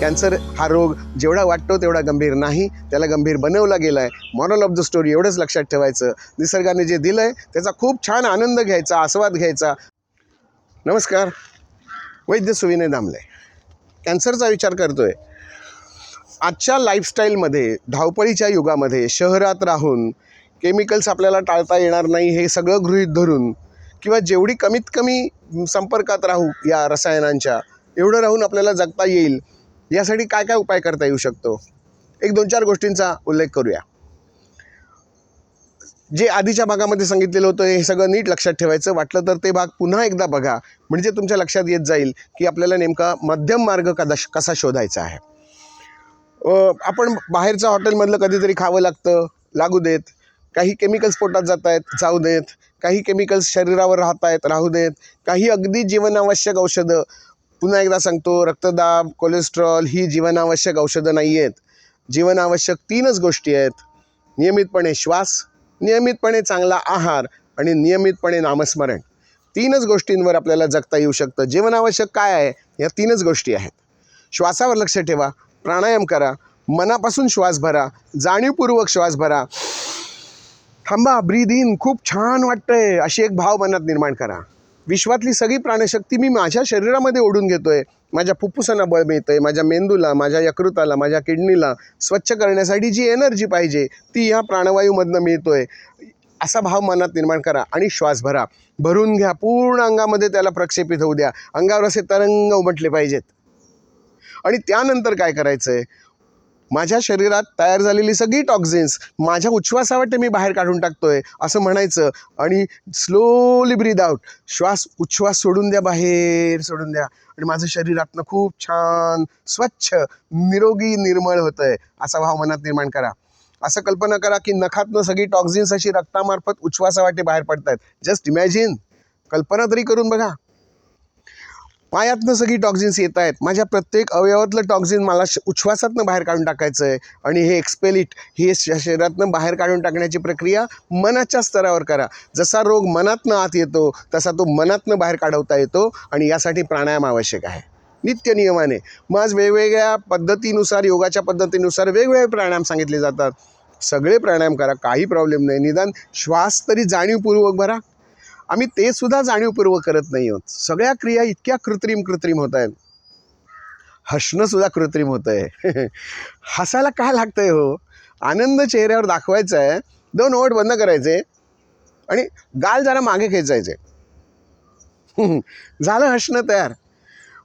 Cancer हा रोग जेवढा वाटतो तेवढा गंभीर नाही त्याला गंभीर बनवला गेला आहे मॉरल ऑफ द स्टोरी एवढंच लक्षात ठेवायचं. निसर्गाने जे दिलं आहे त्याचा खूप छान आनंद घ्यायचा आस्वाद घ्यायचा. नमस्कार. वैद्य सुविनय दामले. कॅन्सरचा विचार करतो आहे आजच्या लाईफस्टाईलमध्ये धावपळीच्या युगामध्ये शहरात राहून केमिकल्स आपल्याला टाळता येणार नाही हे सगळं गृहीत धरून किंवा जेवढी कमीत कमी संपर्कात राहू या रसायनांच्या एवढं राहून आपल्याला जगता येईल यासाठी काय काय उपाय करता येऊ शकतो? एक दोन चार गोष्टींचा उल्लेख करूया. जे आधीच्या भागामध्ये सांगितलेलं होतं हे सगळं नीट लक्षात ठेवायचं. वाटलं तर ते भाग पुन्हा एकदा बघा. म्हणजे तुमच्या लक्षात येत जाईल की आपल्याला नेमका मध्यम मार्ग कदा कसा शोधायचा आहे. आपण बाहेरचं हॉटेलमधलं कधीतरी खावं लागतं लागू देत. काही केमिकल्स पोटात जात आहेत जाऊ देत. काही केमिकल्स शरीरावर राहत आहेत राहू देत. काही अगदी जीवनावश्यक औषधं. पुन्हा एकदा सांगतो रक्तदाब कोलेस्ट्रॉल ही जीवनावश्यक औषधं नाही आहेत जीवनावश्यक तीनच गोष्टी आहेत. नियमितपणे श्वास नियमितपणे चांगला आहार आणि नियमितपणे नामस्मरण. तीनच गोष्टींवर आपल्याला जगता येऊ शकतं. जीवनावश्यक काय आहे? या तीनच गोष्टी आहेत. श्वासावर लक्ष ठेवा प्राणायाम करा मनापासून श्वास भरा जाणीवपूर्वक श्वास भरा. थांबा ब्रीद इन खूप छान वाटतंय. अशी एक भाव मनात निर्माण करा. विश्वातली सगळी प्राणशक्ती मी माझ्या शरीरामध्ये ओढून घेतो आहे माझ्या फुफ्फुसांना बळ मिळतंय माझ्या मेंदूला माझ्या यकृताला माझ्या किडनीला स्वच्छ करण्यासाठी जी एनर्जी पाहिजे ती ह्या प्राणवायूमधनं मिळतो आहे असा भाव मनात निर्माण करा आणि श्वास भरा. भरून घ्या पूर्ण अंगामध्ये त्याला प्रक्षेपित होऊ द्या. अंगावर असे तरंग उमटले पाहिजेत. आणि त्यानंतर काय करायचं आहे माझ्या शरीरात तयार झालेली सगळी टॉक्झिन्स माझ्या उच्छ्वासावाटे मी बाहेर काढून टाकतो आहे असं म्हणायचं. आणि स्लोली ब्रीद आउट श्वास उच्छ्वास सोडून द्या बाहेर सोडून द्या. आणि माझं शरीरातनं खूप छान स्वच्छ निरोगी निर्मळ होतं आहे असा भाव मनात निर्माण करा. असं कल्पना करा की नखातनं सगळी टॉक्झिन्स अशी रक्तामार्फत उच्छ्वासावाटे बाहेर पडत आहेत जस्ट इमॅजिन कल्पना तरी करून बघा. पायातनं सगळी टॉक्झिन्स येत आहेत. माझ्या प्रत्येक अवयवातलं टॉक्झिन मला श उच्छ्वासातनं बाहेर काढून टाकायचं आहे आणि हे एक्सपेलिट हे श- शरीरातनं बाहेर काढून टाकण्याची प्रक्रिया मनाच्या स्तरावर करा. जसा रोग मनातनं आत येतो तसा तो मनातनं बाहेर काढवता येतो आणि यासाठी प्राणायाम आवश्यक आहे. नित्य नियमाने. मग आज वेगवेगळ्या पद्धतीनुसार योगाच्या पद्धतीनुसार वेगवेगळे प्राणायाम सांगितले जातात. सगळे प्राणायाम करा काही प्रॉब्लेम नाही. निदान श्वास तरी जाणीवपूर्वक भरा. आम्ही ते सुद्धा जाणीवपूर्वक करत नाही आहोत. सगळ्या क्रिया इतक्या कृत्रिम कृत्रिम होत आहेत. हसणंसुद्धा कृत्रिम होतं आहे. हसायला काय लागतं आहे हो? आनंद चेहऱ्यावर दाखवायचा आहे. दोन ओठ बंद करायचे आणि गाल जरा मागे खेचायचे. झालं हसणं तयार.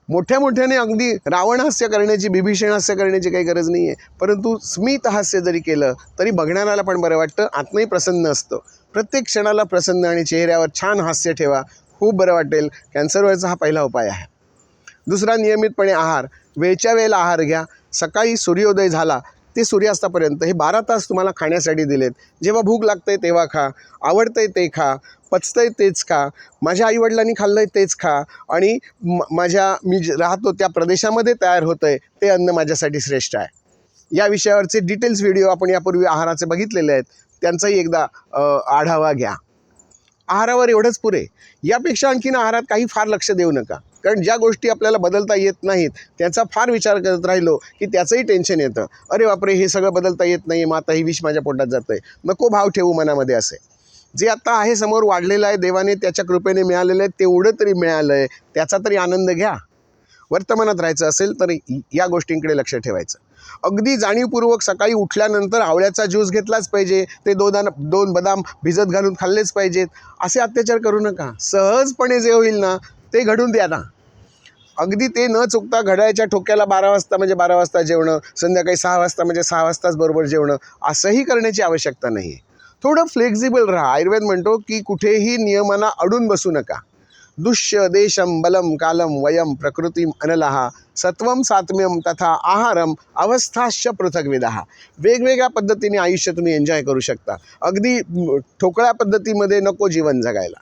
मोठ्या मोठ्याने अगदी रावण हास्य करण्याची बिभीषण हास्य करण्याची काही गरज नाही आहे परंतु स्मित हास्य जरी केलं तरी बघणाऱ्याला पण बरं वाटतं आत्मही प्रसन्न असतं. प्रत्येक क्षणाला प्रसन्न आणि चेहऱ्यावर छान हास्य ठेवा. खूप बरं वाटेल. कॅन्सरवरचा हा पहिला उपाय आहे. दुसरा नियमितपणे आहार. वेळच्या वेळेला आहार घ्या. सकाळी सूर्योदय झाला ते सूर्यास्तापर्यंत हे बारा तास तुम्हाला खाण्यासाठी दिलेत. जेव्हा भूक लागते तेव्हा खा. आवडतंय ते खा. पचतंय तेच खा. माझ्या आईवडिलांनी खाल्लंय तेच खा. आणि म माझ्या मी जे राहतो त्या प्रदेशामध्ये तयार होतं आहे ते अन्न माझ्यासाठी श्रेष्ठ आहे. या विषयावरचे डिटेल्स व्हिडिओ आपण यापूर्वी आहाराचे बघितलेले आहेत. त्यांचाही एकदा आढावा घ्या. आहारावर एवढंच पुरे. यापेक्षा आणखीन आहारात काही फार लक्ष देऊ नका. कारण ज्या गोष्टी आपल्याला बदलता येत नाहीत त्याचा फार विचार करत राहिलो की त्याचंही टेन्शन येतं. अरे बापरे हे सगळं बदलता येत नाही मग आता ही विष माझ्या पोटात जातं आहे नको भाव ठेवू मनामध्ये असे. जे आत्ता आहे समोर वाढलेलं आहे देवाने त्याच्या कृपेने मिळालेलं आहे तेवढं तरी मिळालं आहे त्याचा तरी आनंद घ्या. वर्तमानात राहायचं असेल तर या गोष्टींकडे लक्ष ठेवायचं. अगदी जाणीवपूर्वक सकाळी उठल्यानंतर आवळ्याचा ज्यूस घेतलाच पाहिजे ते दोन दोन बदाम भिजत घालून खाल्लेच पाहिजेत. असे अत्याचार करू नका. सहजपणे जे होईल ना ते घडून द्या ना. अगदी ते न चुकता घड्याळ्याच्या ठोक्याला बारा वाजता म्हणजे बारा वाजता जेवणं संध्याकाळी सहा वाजता म्हणजे सहा वाजताच बरोबर जेवणं असंही करण्याची आवश्यकता नाही आहे थोडं फ्लेक्झिबल राहा. आयुर्वेद म्हणतो की कुठेही नियमांना अडून बसू नका. दुष्य देशम बलम कालम वयम प्रकृतीम अनलहा सत्वम सात्म्यम तथा आहारम अवस्थाश्च पृथकविदहा वेगवेगळ्या पद्धतीने आयुष्य तुम्ही एन्जॉय करू शकता. अगदी ठोकळ्या पद्धतीमध्ये नको जीवन जगायला.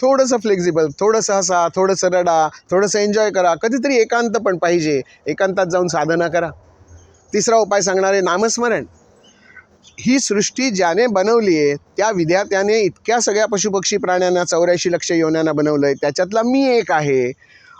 थोडंसं फ्लेक्झिबल थोडंसं हसा थोडंसं रडा थोडंसं एन्जॉय करा. कधीतरी एकांत पण पाहिजे. एकांतात जाऊन साधना करा. तिसरा उपाय सांगणारे नामस्मरण. ही सृष्टी ज्याने बनवली आहे त्या विद्यार्थ्याने इतक्या सगळ्या पशुपक्षी प्राण्यांना चौऱ्याऐंशी लक्ष योन्यांना बनवलं आहे त्याच्यातला मी एक आहे.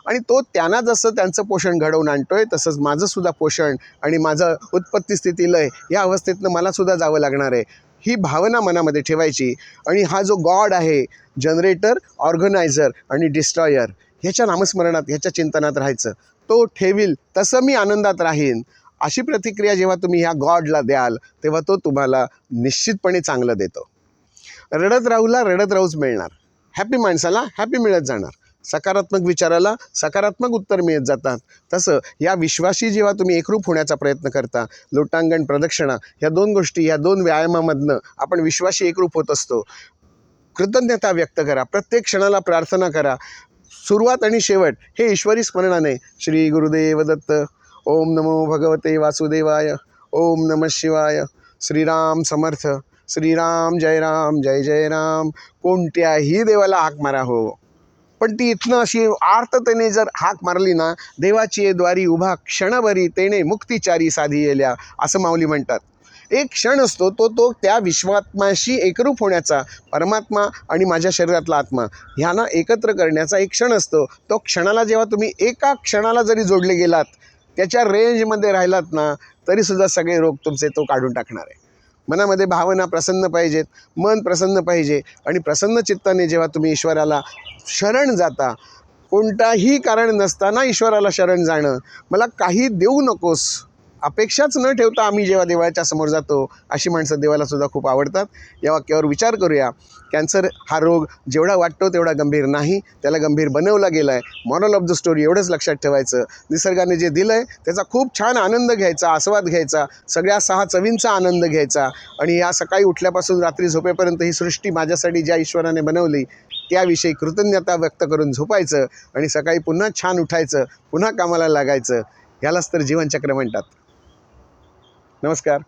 आणि तो त्यांना जसं त्यांचं पोषण घडवून आणतोय तसंच माझंसुद्धा पोषण आणि माझं उत्पत्ती स्थिती लय या अवस्थेतनं मला सुद्धा जावं लागणार आहे. ही भावना मनामध्ये ठेवायची. आणि हा जो गॉड आहे जनरेटर ऑर्गनायझर आणि डिस्ट्रॉयर ह्याच्या नामस्मरणात ह्याच्या चिंतनात राहायचं. तो ठेवील तसं मी आनंदात राहीन. अशी प्रतिक्रिया जेव्हा तुम्ही ह्या गॉडला द्याल तेव्हा तो तुम्हाला निश्चितपणे चांगलं देतो. रडत राहूला रडत राहूच मिळणार. हॅपी माणसाला हॅपी मिळत जाणार. सकारात्मक विचाराला सकारात्मक उत्तर मिळत जातात. तसं या विश्वाशी जेव्हा तुम्ही एकरूप होण्याचा प्रयत्न करता लोटांगण प्रदक्षिणा ह्या दोन गोष्टी ह्या दोन व्यायामामधनं आपण विश्वाशी एकरूप होत असतो. कृतज्ञता व्यक्त करा प्रत्येक क्षणाला प्रार्थना करा. सुरुवात आणि शेवट हे ईश्वरी स्मरणाने. श्री गुरुदेव दत्त. ओम नमो भगवते वासुदेवाय ओम नम शिवाय. श्रीराम समर्थ श्रीराम जय राम जय जय राम. कोणत्याही देवाला हाक मारा हो. पण ती इथनं अशी आर्ततेने जर हाक मारली ना देवाची द्वारी उभा क्षणभरी तेने मुक्तिचारी साधी येल्या असं माऊली म्हणतात. एक क्षण असतो तो तो त्या विश्वात्माशी एकरूप होण्याचा परमात्मा आणि माझ्या शरीरातला आत्मा. ह्यांना एकत्र करण्याचा एक क्षण असतो. तो क्षणाला जेव्हा तुम्ही एका क्षणाला जरी जोडले गेलात त्याच्या रेंजमध्ये राहिलात ना तरीसुद्धा सगळे रोग तुमचे तो काढून टाकणार आहे. मनामध्ये भावना प्रसन्न पाहिजेत मन प्रसन्न पाहिजे आणि प्रसन्न चित्ताने जेव्हा तुम्ही ईश्वराला शरण जाता कोणताही कारण नसताना ईश्वराला शरण जाणं मला काही देऊ नकोस. अपेक्षाच न ठेवता आम्ही जेव्हा देवाच्या समोर जातो अशी माणसं देवाला सुद्धा खूप आवडतात. या वाक्यावर विचार करूया. कॅन्सर हा रोग जेवढा वाटतो तेवढा गंभीर नाही त्याला गंभीर बनवला गेला आहे मॉरल ऑफ द स्टोरी एवढंच लक्षात ठेवायचं. निसर्गाने जे दिलं आहे त्याचा खूप छान आनंद घ्यायचा आस्वाद घ्यायचा सगळ्या सहा चवींचा आनंद घ्यायचा. आणि या सकाळी उठल्यापासून रात्री झोपेपर्यंत ही सृष्टी माझ्यासाठी ज्या ईश्वराने बनवली त्याविषयी कृतज्ञता व्यक्त करून झोपायचं आणि सकाळी पुन्हा छान उठायचं पुन्हा कामाला लागायचं. यालाच तर जीवनचक्र म्हणतात. नमस्कार